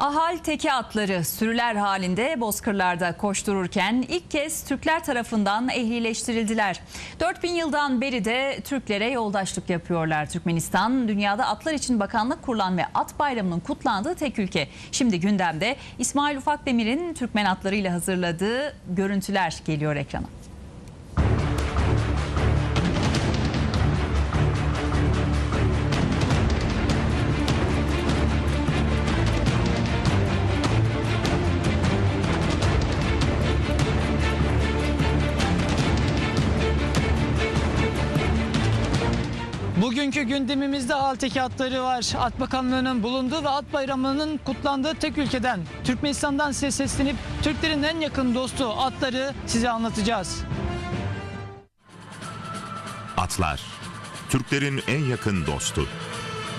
Ahal teke atları sürüler halinde bozkırlarda koştururken ilk kez Türkler tarafından ehlileştirildiler. 4000 yıldan beri de Türklere yoldaşlık yapıyorlar. Türkmenistan dünyada atlar için bakanlık kurulan ve at bayramının kutlandığı tek ülke. Şimdi gündemde İsmail Ufakdemir'in Türkmen atlarıyla hazırladığı görüntüler geliyor ekrana. Bugünkü gündemimizde Alteki atları var. At Bakanlığı'nın bulunduğu ve at bayramının kutlandığı tek ülkeden Türkmenistan'dan size seslenip Türklerin en yakın dostu atları size anlatacağız. Atlar, Türklerin en yakın dostu.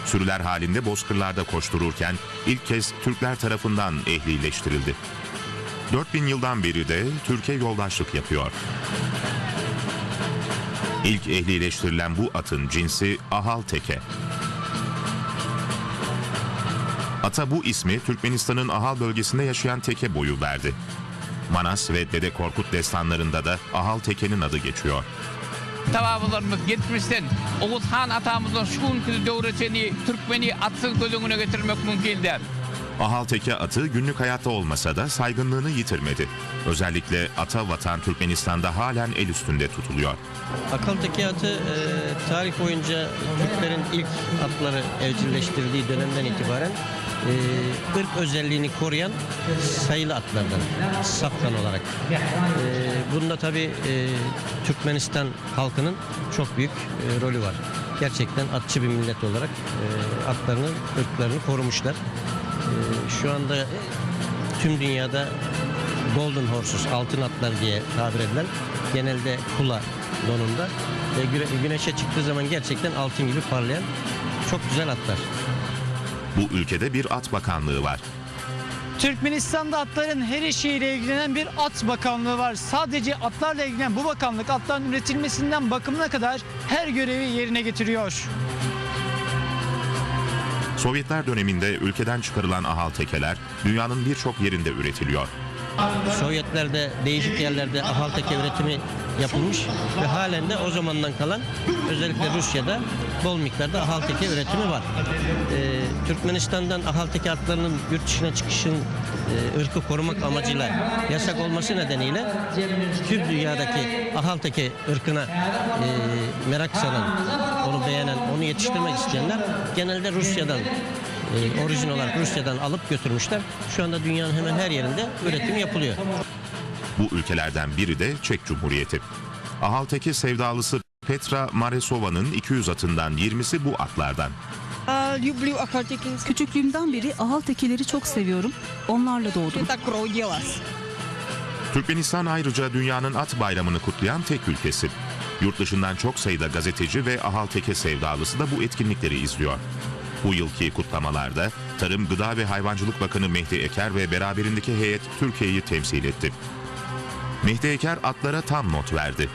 Sürüler halinde bozkırlarda koştururken ilk kez Türkler tarafından ehlileştirildi. 4000 yıldan beri de Türkiye yoldaşlık yapıyor. İlk ehlileştirilen bu atın cinsi Ahal Teke. Ata bu ismi Türkmenistan'ın Ahal bölgesinde yaşayan teke boyu verdi. Manas ve Dede Korkut destanlarında da Ahal Teke'nin adı geçiyor. Tababalarımız geçmişten Oğuz Han atamızın şu günkü devretini Türkmeni atsız gözüne getirmek mümkündür. Ahal teke atı günlük hayatta olmasa da saygınlığını yitirmedi. Özellikle ata vatan Türkmenistan'da halen el üstünde tutuluyor. Akıltaki atı e, tarih boyunca Türklerin ilk atları evcilleştirdiği dönemden itibaren e, ırk özelliğini koruyan sayılı atlardan safkan olarak. E, bunda tabi Türkmenistan halkının çok büyük e, rolü var. Gerçekten atçı bir millet olarak e, atlarının ırklarını korumuşlar. E, şu anda tüm dünyada Golden Horses, altın atlar diye tabir edilen genelde kula donunda ve güne- güneşe çıktığı zaman gerçekten altın gibi parlayan çok güzel atlar. Bu ülkede bir at bakanlığı var. Türkmenistan'da atların her işiyle ilgilenen bir at bakanlığı var. Sadece atlarla ilgilenen bu bakanlık atların üretilmesinden bakımına kadar her görevi yerine getiriyor. Sovyetler döneminde ülkeden çıkarılan ahal tekeler dünyanın birçok yerinde üretiliyor. Sovyetlerde değişik yerlerde ahal teke üretimi yapılmış ve halen de o zamandan kalan özellikle Rusya'da bol miktarda ahal teke üretimi var. Ee, Türkmenistan'dan ahal teke atlarının yurt dışına çıkışın e, ırkı korumak amacıyla yasak olması nedeniyle tüm dünyadaki ahal teke ırkına e, merak salan, onu beğenen, onu yetiştirmek isteyenler genelde Rusya'dan e, orijin olarak Rusya'dan alıp götürmüşler. Şu anda dünyanın hemen her yerinde üretim yapılıyor. Bu ülkelerden biri de Çek Cumhuriyeti. Ahaltaki sevdalısı Petra Maresova'nın 200 atından 20'si bu atlardan. Küçüklüğümden beri Ahaltekileri çok seviyorum. Onlarla doğdum. Türkmenistan ayrıca dünyanın at bayramını kutlayan tek ülkesi. Yurt dışından çok sayıda gazeteci ve Ahalteke sevdalısı da bu etkinlikleri izliyor. Bu yılki kutlamalarda Tarım, Gıda ve Hayvancılık Bakanı Mehdi Eker ve beraberindeki heyet Türkiye'yi temsil etti. Mehdi Eker atlara tam not verdi.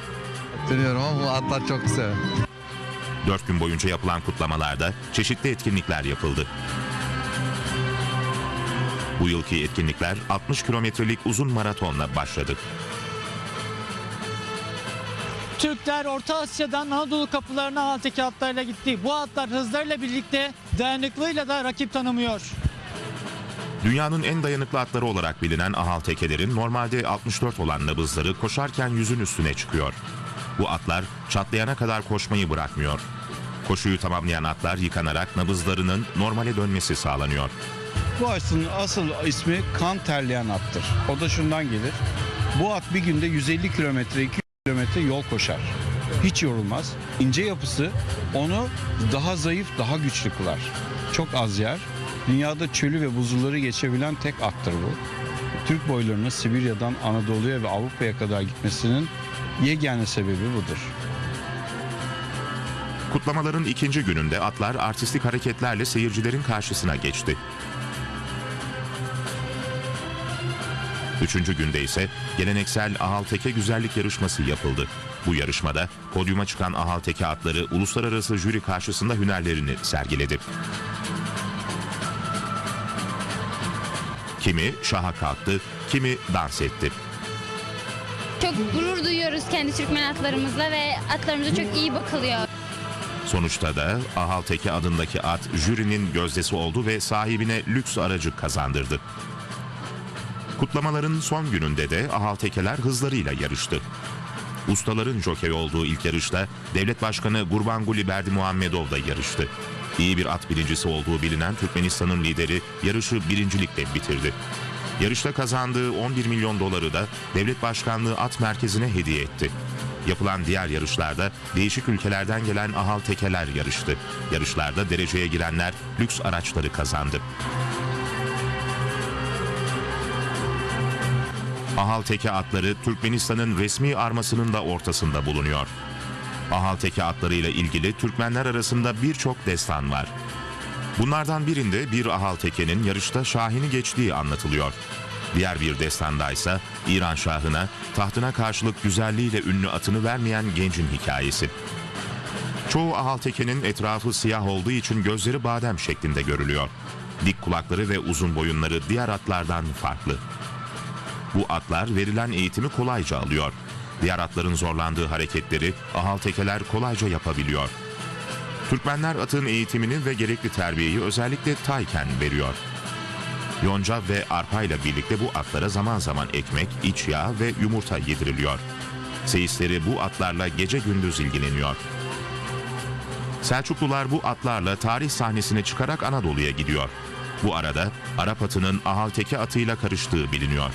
Bilmiyorum ama bu atlar çok güzel. Dört gün boyunca yapılan kutlamalarda çeşitli etkinlikler yapıldı. Bu yılki etkinlikler 60 kilometrelik uzun maratonla başladı. Türkler Orta Asya'dan Anadolu kapılarına ahal teke atlarıyla gitti. Bu atlar hızlarıyla birlikte dayanıklığıyla da rakip tanımıyor. Dünyanın en dayanıklı atları olarak bilinen ahal tekelerin normalde 64 olan nabızları koşarken yüzün üstüne çıkıyor. Bu atlar çatlayana kadar koşmayı bırakmıyor. Koşuyu tamamlayan atlar yıkanarak nabızlarının normale dönmesi sağlanıyor. Bu atın asıl ismi kan terleyen attır. O da şundan gelir. Bu at bir günde 150 kilometre, 200 kilometre yol koşar. Hiç yorulmaz. İnce yapısı onu daha zayıf, daha güçlü kılar. Çok az yer. Dünyada çölü ve buzulları geçebilen tek attır bu. Türk boylarının Sibirya'dan Anadolu'ya ve Avrupa'ya kadar gitmesinin yegane sebebi budur. Kutlamaların ikinci gününde atlar artistik hareketlerle seyircilerin karşısına geçti. Üçüncü günde ise geleneksel ahal teke güzellik yarışması yapıldı. Bu yarışmada podyuma çıkan ahal teke atları uluslararası jüri karşısında hünerlerini sergiledi. Kimi şaha kalktı, kimi dans etti. Çok gurur duyuyoruz kendi Türkmen atlarımızla ve atlarımıza çok iyi bakılıyor. Sonuçta da Ahal Teke adındaki at jürinin gözdesi oldu ve sahibine lüks aracı kazandırdı. Kutlamaların son gününde de Ahal Tekeler hızlarıyla yarıştı. Ustaların jokey olduğu ilk yarışta Devlet Başkanı Gurbanguly Berdimuhamedov da yarıştı. İyi bir at birincisi olduğu bilinen Türkmenistan'ın lideri yarışı birincilikle bitirdi. Yarışta kazandığı 11 milyon doları da devlet başkanlığı at merkezine hediye etti. Yapılan diğer yarışlarda değişik ülkelerden gelen ahal tekeler yarıştı. Yarışlarda dereceye girenler lüks araçları kazandı. Ahal teke atları Türkmenistan'ın resmi armasının da ortasında bulunuyor. Ahal teke atlarıyla ilgili Türkmenler arasında birçok destan var. Bunlardan birinde bir ahal tekenin yarışta Şahin'i geçtiği anlatılıyor. Diğer bir destanda ise İran Şahı'na tahtına karşılık güzelliğiyle ünlü atını vermeyen gencin hikayesi. Çoğu ahal tekenin etrafı siyah olduğu için gözleri badem şeklinde görülüyor. Dik kulakları ve uzun boyunları diğer atlardan farklı. Bu atlar verilen eğitimi kolayca alıyor. Diğer atların zorlandığı hareketleri ahal tekeler kolayca yapabiliyor. Türkmenler atın eğitimini ve gerekli terbiyeyi özellikle tayken veriyor. Yonca ve arpa ile birlikte bu atlara zaman zaman ekmek, iç yağ ve yumurta yediriliyor. Seyisleri bu atlarla gece gündüz ilgileniyor. Selçuklular bu atlarla tarih sahnesine çıkarak Anadolu'ya gidiyor. Bu arada Arap atının Ahalteki atıyla karıştığı biliniyor.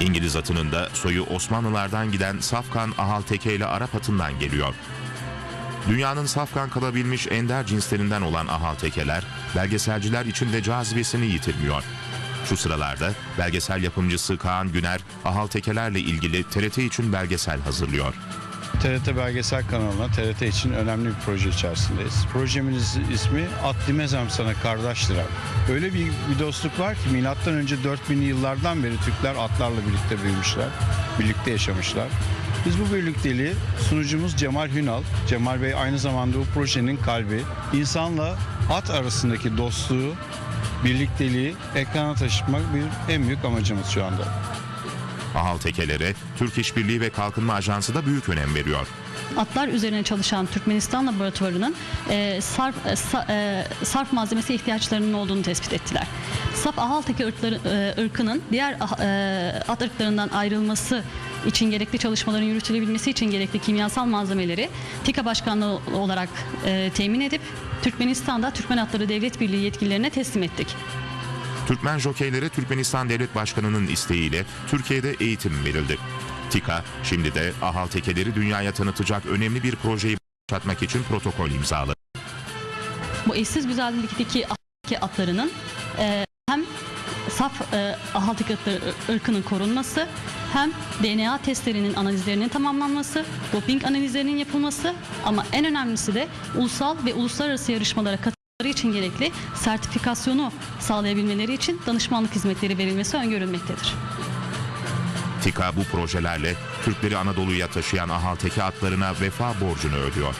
İngiliz atının da soyu Osmanlılardan giden Safkan Ahalteke ile Arap atından geliyor. Dünyanın safkan kalabilmiş ender cinslerinden olan ahaltekeler belgeselciler için de cazibesini yitirmiyor. Şu sıralarda belgesel yapımcısı Kaan Güner ahaltekelerle ilgili TRT için belgesel hazırlıyor. TRT Belgesel kanalına TRT için önemli bir proje içerisindeyiz. Projemizin ismi At Dimezem Sana Kardeştir abi. Öyle bir, bir dostluk var ki milattan önce 4000'li yıllardan beri Türkler atlarla birlikte büyümüşler, birlikte yaşamışlar. Biz bu birlikteliği sunucumuz Cemal Hünal, Cemal Bey aynı zamanda bu projenin kalbi. İnsanla at arasındaki dostluğu, birlikteliği ekrana taşıtmak bir en büyük amacımız şu anda. Ahaltekelere Türk İşbirliği ve Kalkınma Ajansı da büyük önem veriyor. Atlar üzerine çalışan Türkmenistan laboratuvarının e, sarf, e, e, sarf malzemesi ihtiyaçlarının olduğunu tespit ettiler. Saf ahalteki ırkları, e, ırkının diğer ah- e, at ırklarından ayrılması için gerekli çalışmaların yürütülebilmesi için gerekli kimyasal malzemeleri TİKA Başkanlığı olarak e, temin edip Türkmenistan'da Türkmen Atları Devlet Birliği yetkililerine teslim ettik. Türkmen jokeylere Türkmenistan Devlet Başkanı'nın isteğiyle Türkiye'de eğitim verildi. TİKA şimdi de ahaltekeleri dünyaya tanıtacak önemli bir projeyi başlatmak için protokol imzaladı. bu eşsiz güzellikteki atlarının e, hem saf e, ahalteki atları ırkının korunması hem DNA testlerinin analizlerinin tamamlanması, doping analizlerinin yapılması ama en önemlisi de ulusal ve uluslararası yarışmalara katılmaları için gerekli sertifikasyonu sağlayabilmeleri için danışmanlık hizmetleri verilmesi öngörülmektedir. TİKA bu projelerle Türkleri Anadolu'ya taşıyan ahalteki atlarına vefa borcunu ödüyor.